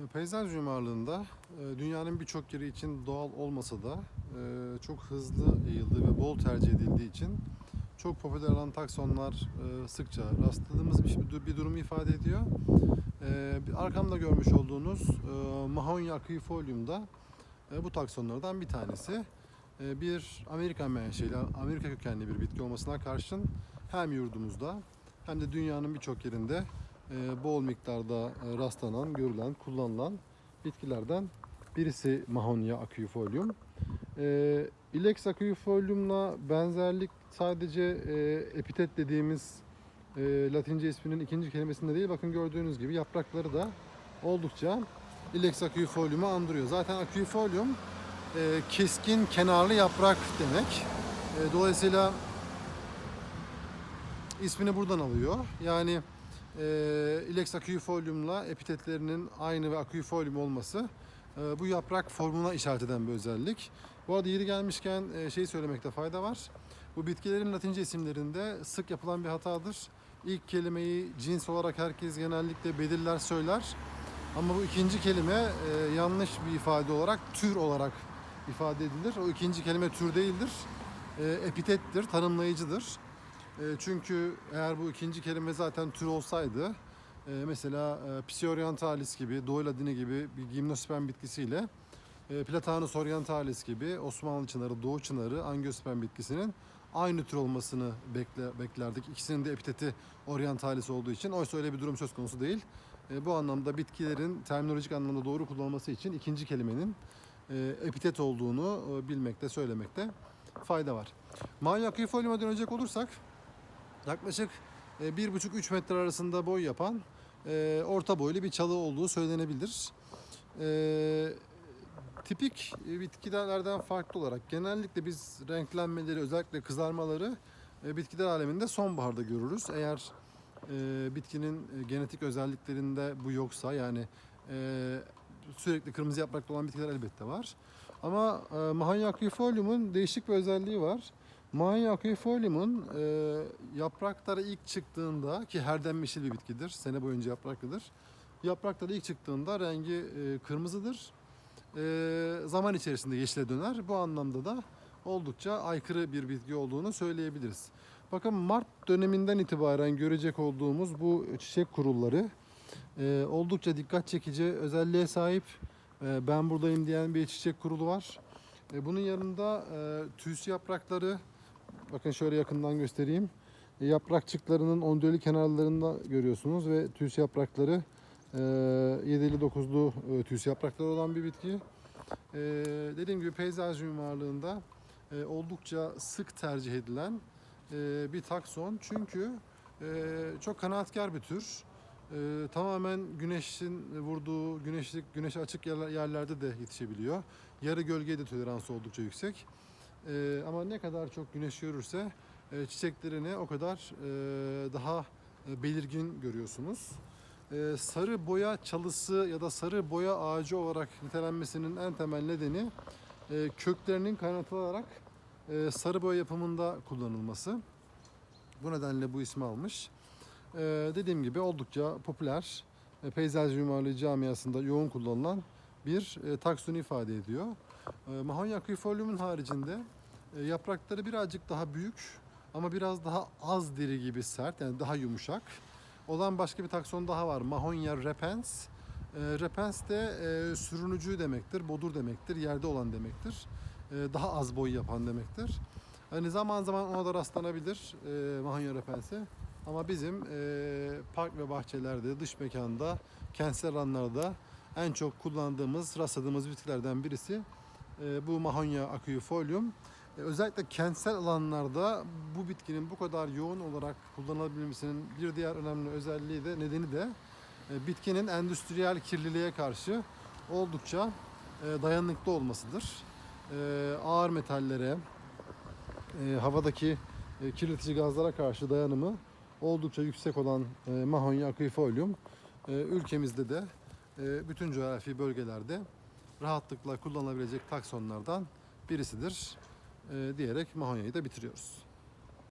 E, Peyzaj mimarlığında e, dünyanın birçok yeri için doğal olmasa da e, çok hızlı yayıldığı ve bol tercih edildiği için çok popüler olan taksonlar sıkça rastladığımız bir, durumu ifade ediyor. Arkamda görmüş olduğunuz Mahonya aquifolium'da e, bu taksonlardan bir tanesi. Bir Amerikan menşeli, Amerika kökenli bir bitki olmasına karşın hem yurdumuzda hem de dünyanın birçok yerinde bol miktarda e, rastlanan, görülen, kullanılan bitkilerden birisi Mahonia aquifolium. E, Ilex aquifolium'la benzerlik sadece e, epitet dediğimiz e, Latince isminin ikinci kelimesinde değil. Bakın gördüğünüz gibi yaprakları da oldukça Ilex aquifolium'u andırıyor. Zaten aquifolium keskin kenarlı yaprak demek. Dolayısıyla ismini buradan alıyor. Yani e, Ilex aquifolium'la epitetlerinin aynı ve aquifolium olması e, bu yaprak formuna işaret eden bir özellik. Bu arada yeri gelmişken e, şey söylemekte fayda var. Bu bitkilerin latince isimlerinde sık yapılan bir hatadır. İlk kelimeyi cins olarak herkes genellikle belirler söyler. Ama bu ikinci kelime e, yanlış bir ifade olarak tür olarak ifade edilir. O ikinci kelime tür değildir. E, epitettir, tanımlayıcıdır. E, çünkü eğer bu ikinci kelime zaten tür olsaydı e, mesela e, Psiorientalis gibi, Doğu Ladini gibi bir gimnosperm bitkisiyle Platanus orientalis gibi Osmanlı çınarı, Doğu çınarı, Angiosperm bitkisinin aynı tür olmasını bekle, beklerdik. İkisinin de epiteti orientalis olduğu için. Oysa öyle bir durum söz konusu değil. E, bu anlamda bitkilerin terminolojik anlamda doğru kullanılması için ikinci kelimenin e, epitet olduğunu e, bilmekte, söylemekte fayda var. Manya aquifolium'a dönecek olursak yaklaşık e, 1,5-3 metre arasında boy yapan e, orta boylu bir çalı olduğu söylenebilir. E, tipik e, bitkilerden farklı olarak genellikle biz renklenmeleri özellikle kızarmaları e, bitkiler aleminde sonbaharda görürüz. Eğer e, bitkinin e, genetik özelliklerinde bu yoksa yani e, sürekli kırmızı yapraklı olan bitkiler elbette var. Ama e, Mahanya aquifolium'un değişik bir özelliği var. Mahanya aquifolium'un e, yaprakları ilk çıktığında ki herdenmişil bir bitkidir. Sene boyunca yapraklıdır. Yaprakları ilk çıktığında rengi e, kırmızıdır. E, zaman içerisinde yeşile döner. Bu anlamda da oldukça aykırı bir bitki olduğunu söyleyebiliriz. Bakın Mart döneminden itibaren görecek olduğumuz bu çiçek kurulları e, oldukça dikkat çekici özelliğe sahip. E, ben buradayım diyen bir çiçek kurulu var. E, bunun yanında e, tüys yaprakları, bakın şöyle yakından göstereyim. E, yaprakçıklarının ondölü kenarlarında görüyorsunuz ve tüys yaprakları e, 7'li 9'lu e, tüys yaprakları olan bir bitki. E, dediğim gibi peyzaj mimarlığında e, oldukça sık tercih edilen bir takson. Çünkü çok kanaatkar bir tür. Tamamen güneşin vurduğu, güneşlik, güneş açık yerler- yerlerde de yetişebiliyor. Yarı gölgeye de toleransı oldukça yüksek. E, ama ne kadar çok güneş görürse e, çiçeklerini o kadar e, daha e, belirgin görüyorsunuz. E, sarı boya çalısı ya da sarı boya ağacı olarak nitelenmesinin en temel nedeni e, köklerinin kaynatılarak e, sarı boya yapımında kullanılması. Bu nedenle bu ismi almış. E, dediğim gibi oldukça popüler e, peyzaj mimarlığı camiasında yoğun kullanılan bir e, taksoni ifade ediyor. E, Mahonya aquifolium'un haricinde e, yaprakları birazcık daha büyük ama biraz daha az deri gibi sert yani daha yumuşak olan başka bir takson daha var. Mahonya repens. E, repens de e, sürünücü demektir, bodur demektir, yerde olan demektir. E, daha az boy yapan demektir. Hani zaman zaman ona da rastlanabilir e, Mahonya repensi. Ama bizim park ve bahçelerde, dış mekanda, kentsel alanlarda en çok kullandığımız, rastladığımız bitkilerden birisi bu Mahonya aquifolium. E, özellikle kentsel alanlarda bu bitkinin bu kadar yoğun olarak kullanılabilmesinin bir diğer önemli özelliği de nedeni de e, bitkinin endüstriyel kirliliğe karşı oldukça e, dayanıklı olmasıdır. E, ağır metallere, havadaki kirletici gazlara karşı dayanımı oldukça yüksek olan Mahonya aquifolium e, ülkemizde de bütün coğrafi bölgelerde rahatlıkla kullanılabilecek taksonlardan birisidir e, diyerek Mahonya'yı da bitiriyoruz.